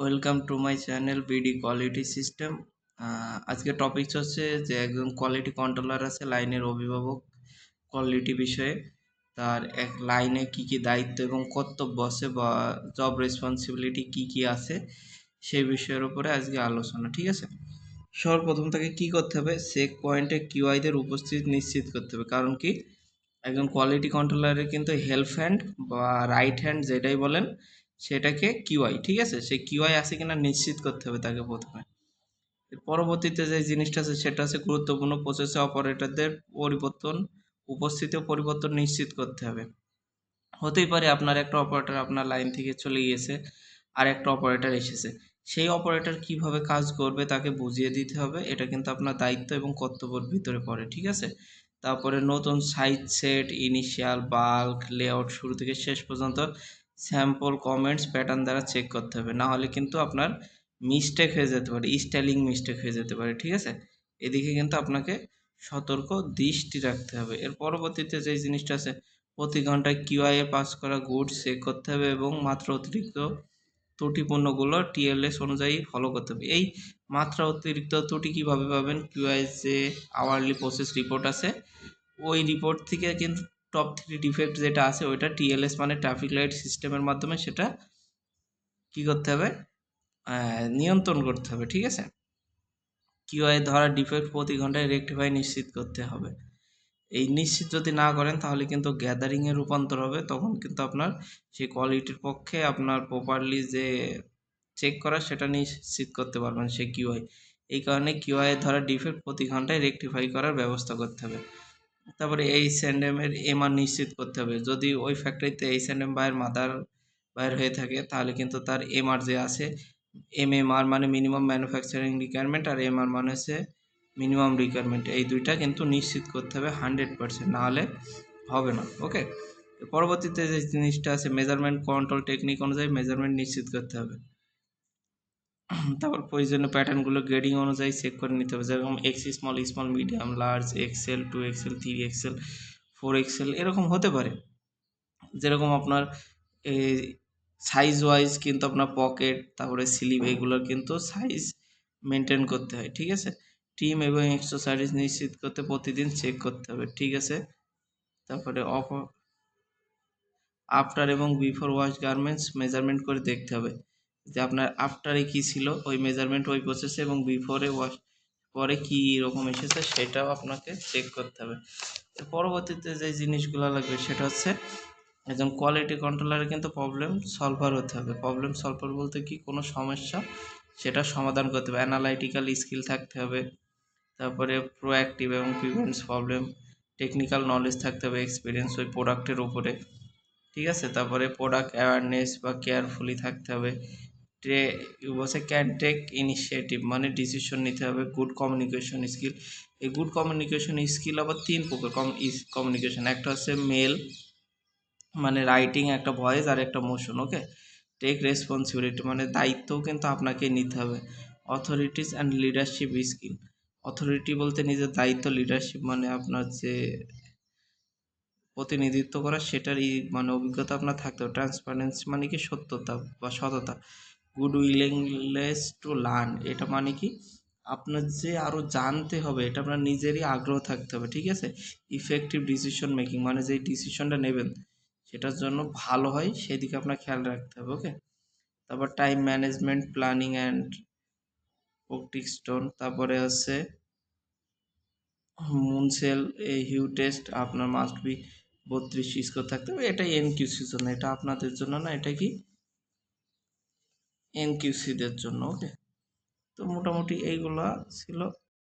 Welcome to my channel BD quality system আজকে topic হচ্ছে যে একজন কোয়ালিটি কন্ট্রোলার আছে, লাইনের অভিভাবক কোয়ালিটি বিষয়ে। তার এক লাইনে কি কি দায়িত্ব এবং কর্তব্য আছে বা জব রেসপন্সিবিলিটি কি কি আছে, সেই বিষয়ের উপরে আজকে আলোচনা, ঠিক আছে? সর্বপ্রথম তাকে কি করতে হবে? সেক পয়েন্টে কিউআইদের উপস্থিতি নিশ্চিত করতে হবে। কারণ কি? একজন কোয়ালিটি কন্ট্রোলারের কিন্তু হেল্প হ্যান্ড বা রাইট হ্যান্ড যেটাই বলেন সেটাকে কিউআই ঠিক আছে? সেই কিউআই আছে কিনা নিশ্চিত করতে হবে তাকে প্রথমে। পরবর্তীতে যে জিনিসটা আছে, সেটা আছে গুরুত্বপূর্ণ প্রসেসে অপারেটরদের পরিবর্তন, উপস্থিতি পরিবর্তন নিশ্চিত করতে হবে। হতেই পারে আপনার একটা অপারেটর আপনার লাইন থেকে চলে গিয়েছে, আর একটা অপারেটর এসেছে। সেই অপারেটর কীভাবে কাজ করবে তাকে বুঝিয়ে দিতে হবে, এটা কিন্তু আপনার দায়িত্ব এবং কর্তব্যের ভিতরে পড়ে, ঠিক আছে? তারপরে নতুন size set initial bulk layout শুরু থেকে শেষ পর্যন্ত স্যাম্পল কমেন্টস প্যাটার্ন দ্বারা চেক করতে হবে। না হলে কিন্তু আপনার মিস্টেক হয়ে যেতে পারে স্টাইলিং মিস্টেক হয়ে যেতে পারে, ঠিক আছে? এদিকে কিন্তু আপনাকে সতর্ক দৃষ্টি রাখতে হবে। এর পরবর্তীতে যে জিনিসটা আছে, প্রতি ঘন্টায় কিউআইএ পাস করা গুডস চেক করতে হবে এবং মাত্র অতিরিক্ত ত্রুটিপূর্ণগুলো টিএলএস অনুযায়ী ফলো করতে হবে। এই মাত্রা অতিরিক্ত ত্রুটি কীভাবে পাবেন? কিউআই যে আওয়ারলি প্রসেস রিপোর্ট আছে, ওই রিপোর্ট থেকে কিন্তু টপ থ্রি ডিফেক্ট যেটা আছে, ওইটা টিএলএস মানে ট্রাফিক লাইট সিস্টেমের মাধ্যমে সেটা কি করতে হবে? নিয়ন্ত্রণ করতে হবে, ঠিক আছে? কিউআই ধরা ডিফেক্ট প্রতি ঘন্টায় রেক্টিফাই নিশ্চিত করতে হবে। এই নিশ্চিত যদি না করেন, তাহলে কিন্তু গ্যাদারিংয়ে রূপান্তর হবে। তখন কিন্তু আপনার সেই কোয়ালিটির পক্ষে আপনার প্রপারলি যে চেক করা, সেটা নিশ্চিত করতে পারবেন সে কিউআই এই কারণে কিউআই ধরা ডিফেক্ট প্রতি ঘন্টায় রেক্টিফাই করার ব্যবস্থা করতে হবে। তারপরে এই স্যান্ডেমের এমআর নিশ্চিত করতে হবে। যদি ওই ফ্যাক্টরিতে এই স্যান্ডেম বাইরের মাদার বাইর হয়ে থাকে, তাহলে কিন্তু তার এমআর যে আছে এম এম আর মানে মিনিমাম ম্যানুফ্যাকচারিং রিকোয়ারমেন্ট আর এম আর মানে হচ্ছে মিনিমাম রিকোয়ারমেন্ট এই দুইটা কিন্তু নিশ্চিত করতে হবে হান্ড্রেড পারসেন্ট নাহলে হবে না ওকে পরবর্তীতে যে জিনিসটা আছে মেজারমেন্ট কন্ট্রোল টেকনিক অনুযায়ী মেজারমেন্ট নিশ্চিত করতে হবে। তারপর প্রয়োজনীয় প্যাটার্নগুলো গ্রেডিং অনুযায়ী চেক করে নিতে হবে। যেরকম X small small medium large XL two XL three XL four XL এরকম হতে পারে। যেরকম আপনার সাইজ ওয়াইজ কিন্তু আপনার পকেট তারপরে স্লিভ এগুলোর কিন্তু সাইজ মেনটেন করতে হয়, ঠিক আছে? টিম এবং এক্সারসাইজ নিশ্চিত করতে প্রতিদিন চেক করতে হবে, ঠিক আছে? তারপরে অফ আফটার এবং বিফোর ওয়াশ গার্মেন্টস মেজারমেন্ট করে দেখতে হবে। যে আপনার আফটারে কী ছিল, ওই মেজারমেন্ট ওই প্রসেসে এবং বিফোরে ওয়াশ পরে কী রকম এসেছে সেটাও আপনাকে চেক করতে হবে। পরবর্তীতে যে জিনিসগুলো লাগবে সেটা হচ্ছে একজন কোয়ালিটি কন্ট্রোলারে কিন্তু প্রবলেম সলভার হতে হবে। প্রবলেম সলভার বলতে কি কোনো সমস্যা, সেটা সমাধান করতে হবে। অ্যানালাইটিক্যাল স্কিল থাকতে হবে, তারপরে প্রোঅ্যাক্টিভ এবং প্রিভেন্টস প্রবলেম টেকনিক্যাল নলেজ থাকতে হবে এক্সপিরিয়েন্স ওই প্রোডাক্টের উপরে। ঠিক আছে? তারপরে প্রোডাক্ট অ্যাওয়ারনেস বা কেয়ারফুলি থাকতে হবে। টে বলছে ক্যান টেক ইনিশিয়েটিভ মানে ডিসিশন নিতে হবে গুড কমিউনিকেশন স্কিল এই গুড কমিউনিকেশন স্কিল আবার তিন প্রকার কম কমিউনিকেশন একটা হচ্ছে মেল মানে রাইটিং একটা ভয়েস আর একটা মোশন ওকে টেক রেসপন্সিবিলিটি মানে দায়িত্বও কিন্তু আপনাকে নিতে হবে। Authorities and leadership skill authority বলতে নিজের দায়িত্ব লিডারশিপ মানে আপনার যে প্রতিনিধিত্ব করা, সেটারই মানে অভিজ্ঞতা আপনার থাকতে হবে। ট্রান্সপারেন্সি মানে কি সত্যতা বা সততা। গুড উইলিংলেস টু লার্ন এটা মানে কি? আপনার যে আরও জানতে হবে, এটা আপনার নিজেরই আগ্রহ থাকতে হবে, ঠিক আছে? ইফেক্টিভ ডিসিশন মেকিং মানে যেই ডিসিশনটা নেবেন, সেটার জন্য ভালো হয়, সেদিকে আপনার খেয়াল রাখতে হবে ওকে তারপর time management planning and stone তারপরে হচ্ছে মুনসেল এই হিউ টেস্ট আপনার মাস্ট বি বত্রিশ স্কোর থাকতে হবে এটা এনকিউসির জন্য এটা আপনাদের জন্য না, এটা কি? এনকিউসিদের জন্য ওকে? তো মোটামুটি এইগুলা ছিল।